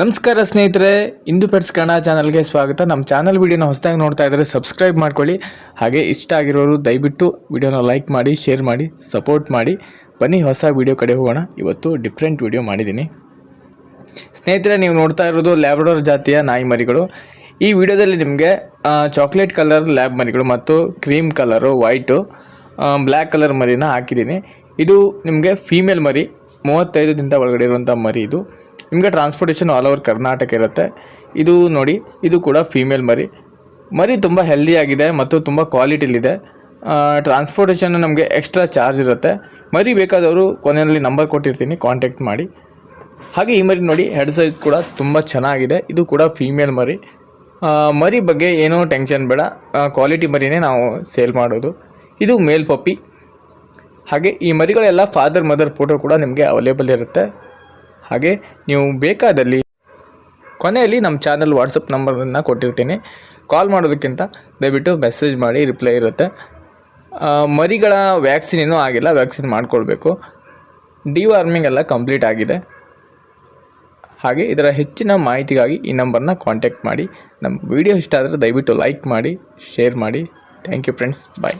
ನಮಸ್ಕಾರ ಸ್ನೇಹಿತರೆ, ಇಂದು ಪೆಟ್ಸ್ ಕನ್ನಡ ಚಾನಲ್ಗೆ ಸ್ವಾಗತ. ನಮ್ಮ ಚಾನಲ್ ವಿಡಿಯೋನ ಹೊಸದಾಗಿ ನೋಡ್ತಾ ಇದ್ದರೆ ಸಬ್ಸ್ಕ್ರೈಬ್ ಮಾಡ್ಕೊಳ್ಳಿ. ಹಾಗೆ ಇಷ್ಟ ಆಗಿರೋರು ದಯವಿಟ್ಟು ವಿಡಿಯೋನ ಲೈಕ್ ಮಾಡಿ ಶೇರ್ ಮಾಡಿ ಸಪೋರ್ಟ್ ಮಾಡಿ. ಬನ್ನಿ, ಹೊಸ ವಿಡಿಯೋ ಕಡೆ ಹೋಗೋಣ. ಇವತ್ತು ಡಿಫ್ರೆಂಟ್ ವಿಡಿಯೋ ಮಾಡಿದ್ದೀನಿ. ಸ್ನೇಹಿತರೆ, ನೀವು ನೋಡ್ತಾ ಇರೋದು ಲ್ಯಾಬ್ರಡೋರ್ ಜಾತಿಯ ನಾಯಿ ಮರಿಗಳು. ಈ ವಿಡಿಯೋದಲ್ಲಿ ನಿಮಗೆ ಚಾಕ್ಲೇಟ್ ಕಲರ್ ಲ್ಯಾಬ್ ಮರಿಗಳು ಮತ್ತು cream colour white black colour ಮರಿನ ಹಾಕಿದ್ದೀನಿ. ಇದು ನಿಮಗೆ ಫೀಮೇಲ್ ಮರಿ, ಮೂವತ್ತೈದು ದಿನದ ಒಳಗಡೆ ಇರುವಂಥ ಮರಿ ಇದು. ನಿಮಗೆ ಟ್ರಾನ್ಸ್ಪೋರ್ಟೇಷನ್ ಆಲ್ ಓವರ್ ಕರ್ನಾಟಕ ಇರುತ್ತೆ. ಇದು ನೋಡಿ, ಇದು ಕೂಡ ಫೀಮೇಲ್ ಮರಿ. ಮರಿ ತುಂಬ ಹೆಲ್ದಿಯಾಗಿದೆ ಮತ್ತು ತುಂಬ ಕ್ವಾಲಿಟಿಲಿದೆ ಟ್ರಾನ್ಸ್ಪೋರ್ಟೇಷನ್ ನಮಗೆ ಎಕ್ಸ್ಟ್ರಾ ಚಾರ್ಜ್ ಇರುತ್ತೆ. ಮರಿ ಬೇಕಾದವರು ಕೊನೆಯಲ್ಲಿ ನಂಬರ್ ಕೊಟ್ಟಿರ್ತೀನಿ ಕಾಂಟ್ಯಾಕ್ಟ್ ಮಾಡಿ. ಹಾಗೆ ಈ ಮರಿ ನೋಡಿ ಹೆಡ್ ಸೈಜ್ ಕೂಡ ತುಂಬ ಚೆನ್ನಾಗಿದೆ. ಇದು ಕೂಡ ಫೀಮೇಲ್ ಮರಿ. ಮರಿ ಬಗ್ಗೆ ಏನೂ ಟೆನ್ಷನ್ ಬೇಡ. ಕ್ವಾಲಿಟಿ ಮರಿನೇ ನಾವು ಸೇಲ್ ಮಾಡೋದು. ಇದು ಮೇಲ್ ಪಪ್ಪಿ ಹಾಗೆ ಈ ಮರಿಗಳೆಲ್ಲ ಫಾದರ್ ಮದರ್ ಫೋಟೋ ಕೂಡ ನಿಮಗೆ ಅವೈಲೇಬಲ್ ಇರುತ್ತೆ. ಹಾಗೆ ನೀವು ಬೇಕಾದಲ್ಲಿ ಕೊನೆಯಲ್ಲಿ ನಮ್ಮ ಚಾನಲ್ ವಾಟ್ಸಪ್ ನಂಬರನ್ನು ಕೊಟ್ಟಿರ್ತೀನಿ. ಕಾಲ್ ಮಾಡೋದಕ್ಕಿಂತ ದಯವಿಟ್ಟು ಮೆಸೇಜ್ ಮಾಡಿ, ರಿಪ್ಲೈ ಇರುತ್ತೆ. ಮರಿಗಳ ವ್ಯಾಕ್ಸಿನ್ ಏನೂ ಆಗಿಲ್ಲ, ವ್ಯಾಕ್ಸಿನ್ ಮಾಡಿಕೊಳ್ಬೇಕು. ಡಿವಾರ್ಮಿಂಗ್ ಎಲ್ಲ ಕಂಪ್ಲೀಟ್ ಆಗಿದೆ. ಹಾಗೆ ಇದರ ಹೆಚ್ಚಿನ ಮಾಹಿತಿಗಾಗಿ ಈ ನಂಬರ್ನ ಕಾಂಟ್ಯಾಕ್ಟ್ ಮಾಡಿ. ನಮ್ಮ ವಿಡಿಯೋ ಇಷ್ಟ ಆದರೆ ದಯವಿಟ್ಟು ಲೈಕ್ ಮಾಡಿ, ಶೇರ್ ಮಾಡಿ. Thank you friends. ಬಾಯ್.